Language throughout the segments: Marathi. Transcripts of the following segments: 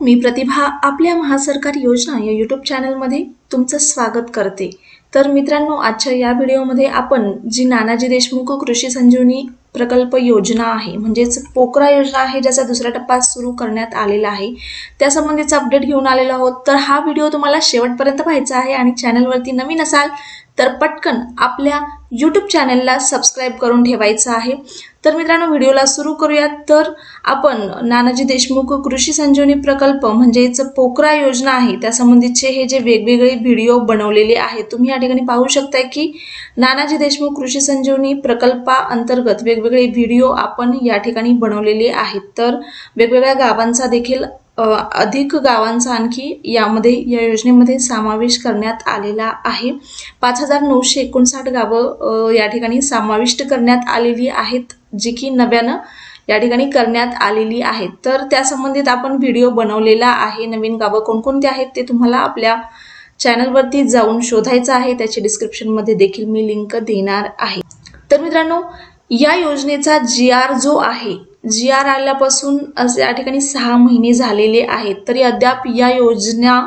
मी प्रतिभा आपल्या महासरकारी योजना या यूट्यूब चॅनलमध्ये तुमचं स्वागत करते. तर मित्रांनो आजच्या या व्हिडिओमध्ये आपण जी नानाजी देशमुख कृषी संजीवनी प्रकल्प योजना आहे म्हणजेच पोकरा योजना आहे ज्याचा दुसरा टप्पा सुरू करण्यात आलेला आहे त्यासंबंधीचा अपडेट घेऊन आलेलो आहोत. तर हा व्हिडिओ तुम्हाला शेवटपर्यंत पाहायचा आहे आणि चॅनलवरती नवीन असाल तर पटकन आपल्या यूट्यूब चॅनलला सबस्क्राईब करून ठेवायचं आहे. तर मित्रांनो व्हिडिओला सुरू करूयात. तर आपण नानाजी देशमुख कृषी संजीवनी प्रकल्प म्हणजेच पोकरा योजना आहे त्यासंबंधीचे हे जे वेगवेगळे व्हिडिओ बनवलेले आहेत तुम्ही या ठिकाणी पाहू शकताय की नानाजी देशमुख कृषी संजीवनी प्रकल्पाअंतर्गत वेगवेगळे व्हिडिओ आपण या ठिकाणी बनवलेले आहेत. तर वेगवेगळ्या गावांचा देखील अधिक गावांचा आणखी यामध्ये या योजनेमध्ये समावेश करण्यात आलेला आहे. पाच हजार नऊशे एकोणसाठ गावं या ठिकाणी समाविष्ट करण्यात आलेली आहेत जी की नव्यानं या ठिकाणी करण्यात आलेली आहेत. तर त्या संबंधित आपण व्हिडिओ बनवलेला आहे. नवीन गावं कोणकोणती आहेत ते तुम्हाला आपल्या चॅनलवरती जाऊन शोधायचं आहे. त्याची डिस्क्रिप्शनमध्ये देखील मी लिंक देणार आहे. तर मित्रांनो या योजनेचा जी आर जो आहे जी आर आल्यापासून या ठिकाणी सहा महिने झालेले आहेत. तरी अद्याप या योजना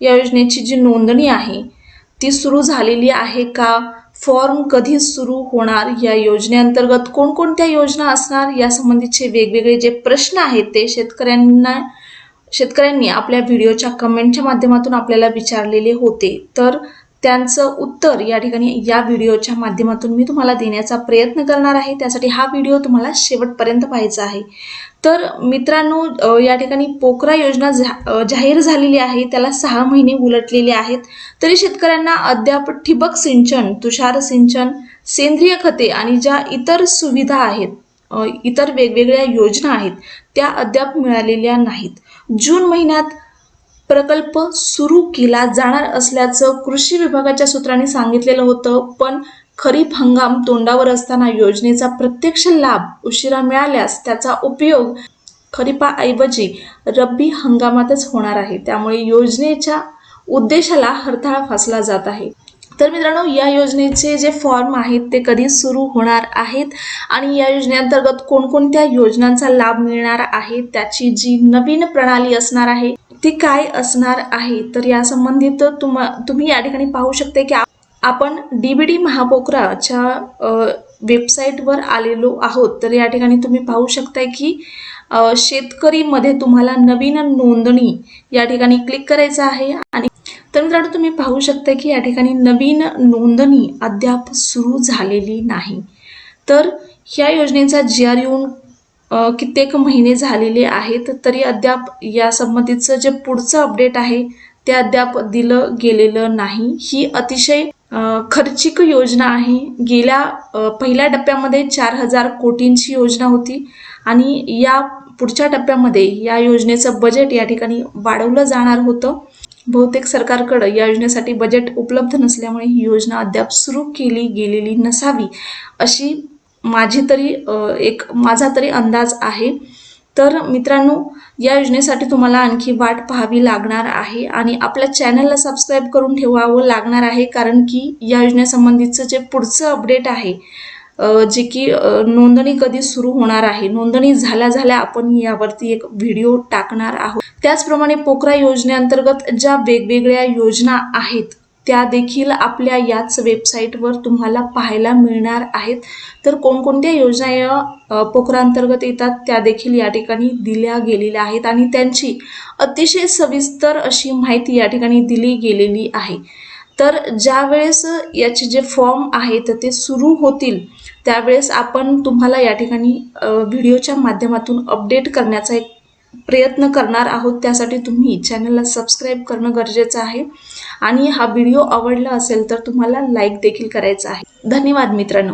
या योजनेची जी नोंदणी आहे ती सुरू झालेली आहे का? फॉर्म कधी सुरू होणार? या योजनेअंतर्गत कोणकोणत्या योजना असणार? यासंबंधीचे वेगवेगळे जे प्रश्न आहेत ते शेतकऱ्यांना शेतकऱ्यांनी आपल्या व्हिडिओच्या कमेंटच्या माध्यमातून आपल्याला विचारलेले होते. तर त्यांचं उत्तर या ठिकाणी या व्हिडिओच्या माध्यमातून मी तुम्हाला देण्याचा प्रयत्न करणार आहे. त्यासाठी हा व्हिडिओ तुम्हाला शेवटपर्यंत पाहायचा आहे. तर मित्रांनो या ठिकाणी पोकरा योजना जा जाहीर झालेली आहे. त्याला सहा महिने उलटलेले आहेत. तरी शेतकऱ्यांना अद्याप ठिबक सिंचन तुषार सिंचन सेंद्रिय खते आणि ज्या इतर सुविधा आहेत इतर वेगवेगळ्या योजना आहेत त्या अद्याप मिळालेल्या नाहीत. जून महिन्यात प्रकल्प सुरू केला जाणार असल्याचं कृषी विभागाच्या सूत्रांनी सांगितलेलं होतं पण खरीप हंगाम तोंडावर असताना योजनेचा प्रत्यक्ष लाभ उशिरा मिळाल्यास त्याचा उपयोग खरीपाऐवजी रब्बी हंगामातच होणार आहे. त्यामुळे योजनेच्या उद्देशाला हरताळ फासला जात आहे. तर मित्रांनो या योजनेचे जे फॉर्म आहेत ते कधी सुरू होणार आहेत आणि या योजनेअंतर्गत कोणकोणत्या योजनांचा लाभ मिळणार आहे त्याची जी नवीन प्रणाली असणार आहे ती काय असणार आहे? तर या संबंधित तुम्हा तुम्ही या ठिकाणी पाहू शकते की आपण डी बी डी महापोकराच्या वेबसाईटवर आलेलो आहोत. तर या ठिकाणी तुम्ही पाहू शकताय की शेतकरीमध्ये तुम्हाला नवीन नोंदणी या ठिकाणी क्लिक करायचं आहे आणि तर मित्रांनो तुम्ही पाहू शकता की या ठिकाणी नवीन नोंदणी अद्याप सुरू झालेली नाही. तर ह्या योजनेचा जी आर येऊन कित्येक महिने झालेले आहेत तरी अद्याप या संबंधीचं जे पुढचं अपडेट आहे ते अद्याप दिलं गेलेलं नाही. ही अतिशय खर्चिक योजना आहे. गेल्या पहिल्या टप्प्यामध्ये चार हजार कोटींची योजना होती आणि या पुढच्या टप्प्यामध्ये या योजनेचं बजेट या ठिकाणी वाढवलं जाणार होतं. बहुतेक सरकारकडं या योजनेसाठी बजेट उपलब्ध नसल्यामुळे ही योजना अद्याप सुरू केली गेलेली नसावी अशी माझी तरी एक माझा तरी अंदाज आहे. तर मित्रांनो या योजनेसाठी तुम्हाला आणखी वाट पाहावी लागणार आहे आणि आपल्या चॅनलला सबस्क्राईब करून ठेवावं लागणार आहे कारण की या योजनेसंबंधीचं जे पुढचं अपडेट आहे जे की नोंदणी कधी सुरू होणार आहे नोंदणी झाल्या झाल्या आपण यावरती एक व्हिडिओ टाकणार आहोत. त्याचप्रमाणे पोकरा योजनेअंतर्गत ज्या वेगवेगळ्या योजना आहेत त्या देखील आपल्या याच वेबसाईटवर तुम्हाला पाहायला मिळणार आहेत. तर कोणकोणत्या योजना या पोखराअंतर्गत येतात त्या देखील या ठिकाणी दिल्या गेलेल्या आहेत आणि त्यांची अतिशय सविस्तर अशी माहिती या ठिकाणी दिली गेलेली आहे. तर ज्या वेळेस याचे जे फॉर्म आहेत ते सुरू होतील त्यावेळेस आपण तुम्हाला या ठिकाणी व्हिडिओच्या माध्यमातून अपडेट करण्याचा एक प्रयत्न करणार आहोत त्यासाठी तुम्ही चॅनलला सबस्क्राईब करणं गरजेचं आहे. आणि हा व्हिडिओ आवडला असेल तर तुम्हाला लाईक देखील करायचा आहे. धन्यवाद मित्रांनो.